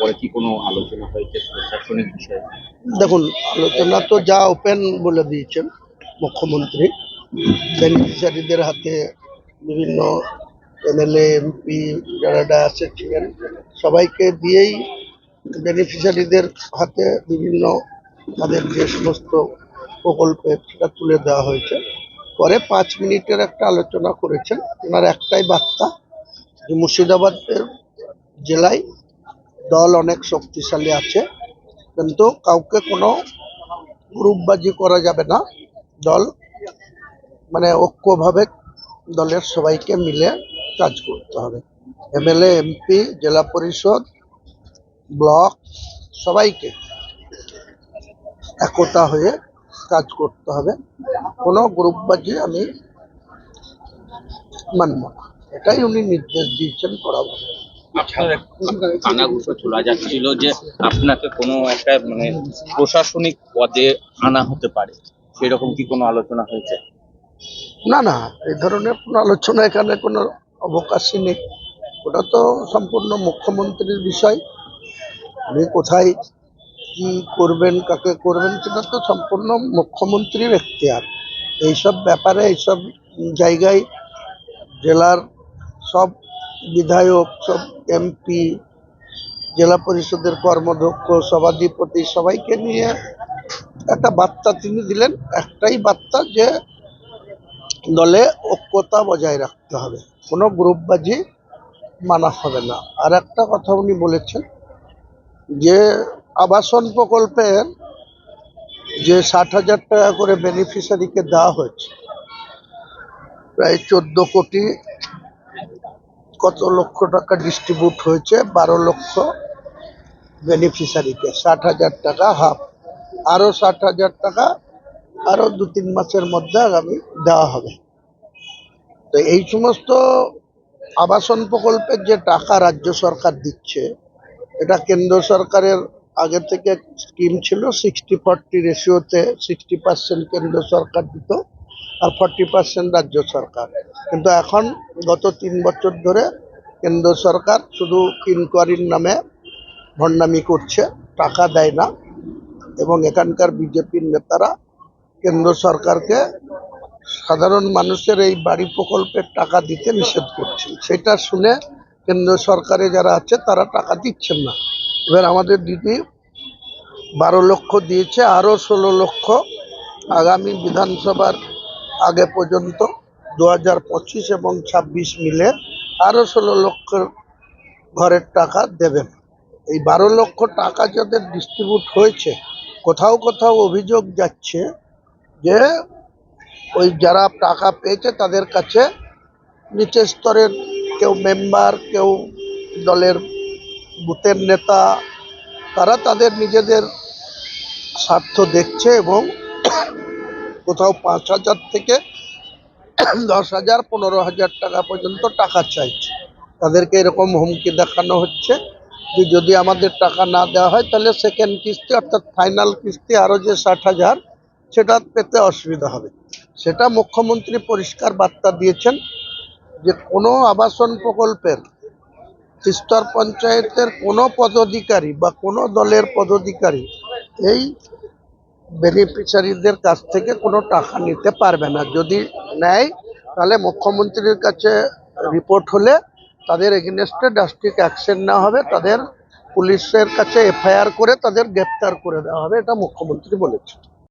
পরে কি কোনো আলোচনা হয়েছে প্রশাসনিক বিষয়ে? দেখুন, আলোচনা তো যা ওপেন বলে দিয়েছেন মুখ্যমন্ত্রী বেনিফিশিয়ারিদের হাতে বিভিন্ন এমএলএ, এমপি যারা ডায়াসে ছিলেন, সবাইকে দিয়েই বেনিফিশিয়ারিদের হাতে বিভিন্ন তাদের যে সমস্ত প্রকল্পে সেটা তুলে দেওয়া হয়েছে। পরে পাঁচ মিনিটের একটা আলোচনা করেছেন। ওনার একটাই বার্তা যে মুর্শিদাবাদের জেলায় দল অনেক শক্তিশালী আছে, কিন্তু কাউকে কোনো গ্রুপবাজি করা যাবে না। দল মানে ঐক্যভাবে দলের সবাইকে মিলে কাজ করতে হবে। এমএলএ, এমপি, জেলা পরিষদ, ব্লক সবাইকে একতা হয়ে কাজ করতে হবে। কোনো গ্রুপবাজি আমি মানব না। এটাই উনি নির্দেশ দিয়েছেন আপনার কানাঘুষো শোনা যাচ্ছিল যে আপনাকে কোনো একটা মানে প্রশাসনিক পদে আনা হতে পারে। সেরকম কি কোনো আলোচনা হয়েছে? না না, এই ধরনের কোনো আলোচনা এখানে কোনো অবকাশই নেই। ওটা তো সম্পূর্ণ মুখ্যমন্ত্রীর বিষয়। উনি কোথায় কি করবেন, কাকে করবেন, সেটা তো সম্পূর্ণ মুখ্যমন্ত্রীর এখতিয়ার। এইসব ব্যাপারে, এইসব জায়গায় জেলার সব বিধায়ক, সব এমপি, জেলা পরিষদের কর্মদক্ষ সভাধিপতি সবাইকে নিয়ে একটা বার্তা তিনি দিলেন, একটাই বার্তা যে দলে ঐক্যতা বজায় রাখতে হবে। কোনো গ্রুপবাজি মানা হবে না। আর একটা কথা উনি বলেছেন যে আবাসন প্রকল্পের যে ষাট হাজার টাকা করে বেনিফিশিয়ারিকে দেওয়া হয়েছে, প্রায় চোদ্দ কোটি কত লক্ষ টাকা ডিস্ট্রিবিউট হয়েছে? বারো লক্ষ বেনিফিশিয়ারিকে ষাট হাজার টাকা হাফ আরও ষাট হাজার টাকা আরও দু তিন মাসের মধ্যে আগামী দেওয়া হবে। তো এই সমস্ত আবাসন প্রকল্পের যে টাকা রাজ্য সরকার দিচ্ছে, এটা কেন্দ্র সরকারের আগে থেকে স্কিম ছিল সিক্সটি ফর্টি রেশিওতে সিক্সটি পার্সেন্ট কেন্দ্র সরকার দিত। আর ফর্টি পার্সেন্ট রাজ্য সরকার। কিন্তু এখন গত তিন বছর ধরে কেন্দ্র সরকার শুধু ইনকোয়ারির নামে ভণ্ডামি করছে, টাকা দেয় না এবং এখানকার বিজেপির নেতারা কেন্দ্র সরকারকে সাধারণ মানুষের এই বাড়ি প্রকল্পের টাকা দিতে নিষেধ করছে সেটা শুনে কেন্দ্র সরকারে যারা আছে, তারা টাকা দিচ্ছেন না। এবার আমাদের দিদি বারো লক্ষ দিয়েছে, আরও ষোলো লক্ষ আগামী বিধানসভার আগে পর্যন্ত দু হাজার পঁচিশ এবং ছাব্বিশ মিলে আরও ষোলো লক্ষ ঘরের টাকা দেবেন। এই বারো লক্ষ টাকা যাদের ডিস্ট্রিবিউট হয়েছে, কোথাও কোথাও অভিযোগ যাচ্ছে যে ওই যারা টাকা পেয়েছে তাদের কাছে নিচের স্তরের কেউ মেম্বার কেউ দলের বুথের নেতা, তারা তাদের নিজেদের স্বার্থ দেখছে এবং কোথাও পাঁচ হাজার থেকে দশ হাজার, পনেরো হাজার টাকা পর্যন্ত টাকা চাইছে। তাদেরকে এরকম হুমকি দেখানো হচ্ছে যে যদি আমাদের টাকা না দেওয়া হয়, তাহলে সেকেন্ড কিস্তি অর্থাৎ ফাইনাল কিস্তি আরও যে ষাট হাজার, সেটা পেতে অসুবিধা হবে। সেটা মুখ্যমন্ত্রী পরিষ্কার বার্তা দিয়েছেন যে কোনো আবাসন প্রকল্পের স্তর পঞ্চায়েতের কোনো পদাধিকারী বা কোনো দলের পদাধিকারী এই বেনিফিশিয়ারিদের কাছ থেকে কোনো টাকা নিতে পারবে না। যদি নেয়, তাহলে মুখ্যমন্ত্রীর কাছে রিপোর্ট হলে তাদের এগেনস্টে ডাস্ট্রিক্ট অ্যাকশন নেওয়া হবে। তাদের পুলিশের কাছে এফআইআর করে তাদের গ্রেপ্তার করে দেওয়া হবে। এটা মুখ্যমন্ত্রী বলেছেন।